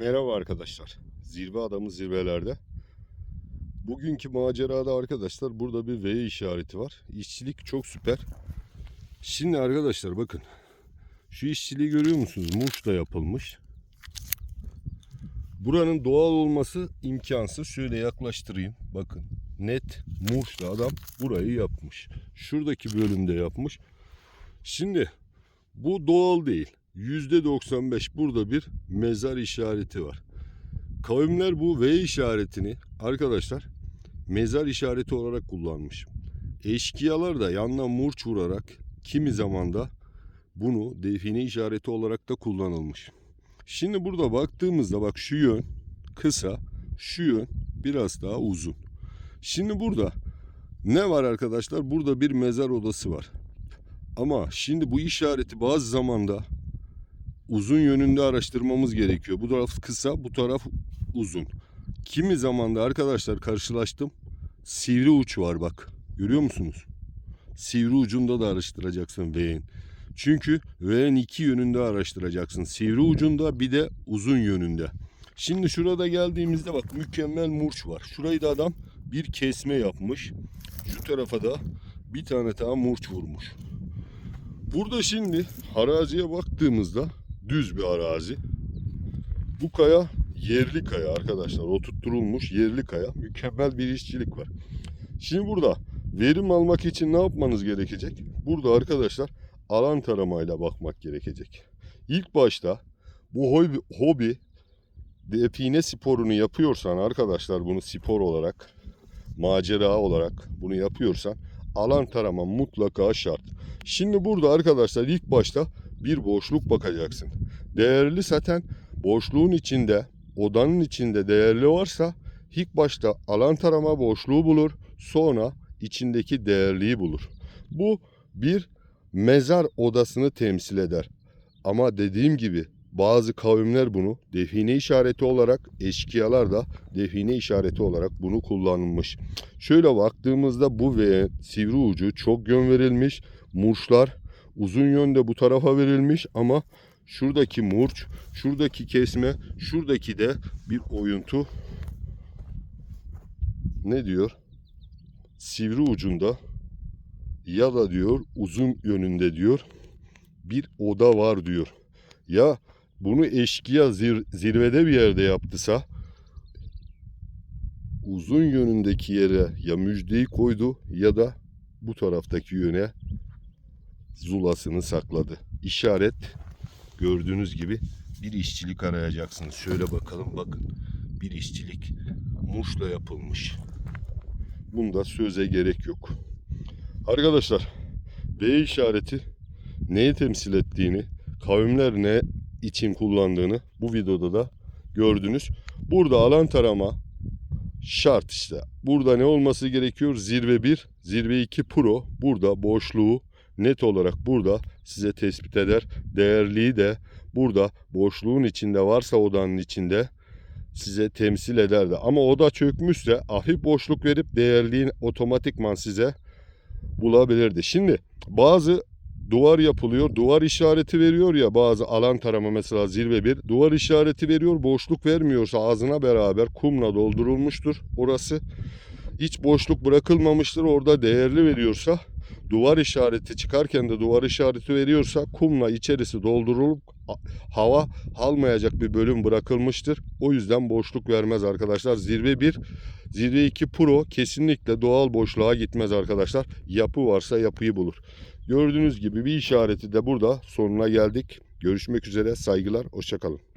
Merhaba arkadaşlar. Zirve adamı zirvelerde. Bugünkü macerada arkadaşlar burada bir V işareti var. İşçilik çok süper. Şimdi arkadaşlar bakın. Şu işçiliği görüyor musunuz? Muş'la yapılmış. Buranın doğal olması imkansız. Şöyle yaklaştırayım. Bakın. Net Muş'la adam burayı yapmış. Şuradaki bölümde yapmış. Şimdi bu doğal değil. %95 burada bir mezar işareti var. Kavimler bu V işaretini arkadaşlar mezar işareti olarak kullanmış. Eşkıyalar da yanına murç vurarak kimi zamanda bunu define işareti olarak da kullanılmış. Şimdi burada baktığımızda bak şu yön kısa, şu yön biraz daha uzun. Şimdi burada ne var arkadaşlar? Burada bir mezar odası var. Ama şimdi bu işareti bazı zamanda uzun yönünde araştırmamız gerekiyor. Bu taraf kısa, bu taraf uzun. Kimi zamanda arkadaşlar karşılaştım. Sivri uç var bak. Görüyor musunuz? Sivri ucunda da araştıracaksın V'nin. Çünkü V'nin iki yönünde araştıracaksın. Sivri ucunda bir de uzun yönünde. Şimdi şurada geldiğimizde bak mükemmel murç var. Şurayı da adam bir kesme yapmış. Şu tarafa da bir tane daha murç vurmuş. Burada şimdi araziye baktığımızda düz bir arazi. Bu kaya yerli kaya arkadaşlar. Oturtturulmuş yerli kaya. Mükemmel bir işçilik var. Şimdi burada verim almak için ne yapmanız gerekecek? Burada arkadaşlar alan taramayla bakmak gerekecek. İlk başta bu hobi, hobi define sporunu yapıyorsan arkadaşlar bunu spor olarak macera olarak bunu yapıyorsan alan tarama mutlaka şart. Şimdi burada arkadaşlar ilk başta bir boşluk bakacaksın. Değerli zaten boşluğun içinde, odanın içinde değerli varsa ilk başta alan tarama boşluğu bulur, sonra içindeki değerliyi bulur. Bu bir mezar odasını temsil eder. Ama dediğim gibi bazı kavimler bunu define işareti olarak, eşkıyalar da define işareti olarak bunu kullanılmış. Şöyle baktığımızda bu ve sivri ucu çok yön verilmiş. Murçlar uzun yönde bu tarafa verilmiş ama şuradaki murç, şuradaki kesme, şuradaki de bir oyuntu ne diyor? Sivri ucunda ya da diyor uzun yönünde diyor bir oda var diyor. Ya bunu eşkıya zir- zirvede bir yerde yaptısa uzun yönündeki yere ya müjdeyi koydu ya da bu taraftaki yöne zulasını sakladı. İşaret gördüğünüz gibi bir işçilik arayacaksınız. Şöyle bakalım bakın. Bir işçilik muşla yapılmış. Bunda söze gerek yok. Arkadaşlar B işareti neyi temsil ettiğini, kavimler ne için kullandığını bu videoda da gördünüz. Burada alan tarama şart işte. Burada ne olması gerekiyor? Zirve 1, zirve 2 pro. Burada boşluğu net olarak burada size tespit eder. Değerliği de burada boşluğun içinde varsa odanın içinde size temsil ederdi. Ama oda çökmüşse hafif boşluk verip değerliğini otomatikman size bulabilirdi. Şimdi bazı duvar yapılıyor. Duvar işareti veriyor ya bazı alan tarama mesela zirve bir. Duvar işareti veriyor. Boşluk vermiyorsa ağzına beraber kumla doldurulmuştur orası. Hiç boşluk bırakılmamıştır. Orada değerli veriyorsa duvar işareti çıkarken de duvar işareti veriyorsa kumla içerisi doldurulup hava almayacak bir bölüm bırakılmıştır. O yüzden boşluk vermez arkadaşlar. Zirve 1, zirve 2 pro kesinlikle doğal boşluğa gitmez arkadaşlar. Yapı varsa yapıyı bulur. Gördüğünüz gibi bir işareti de burada sonuna geldik. Görüşmek üzere saygılar hoşçakalın.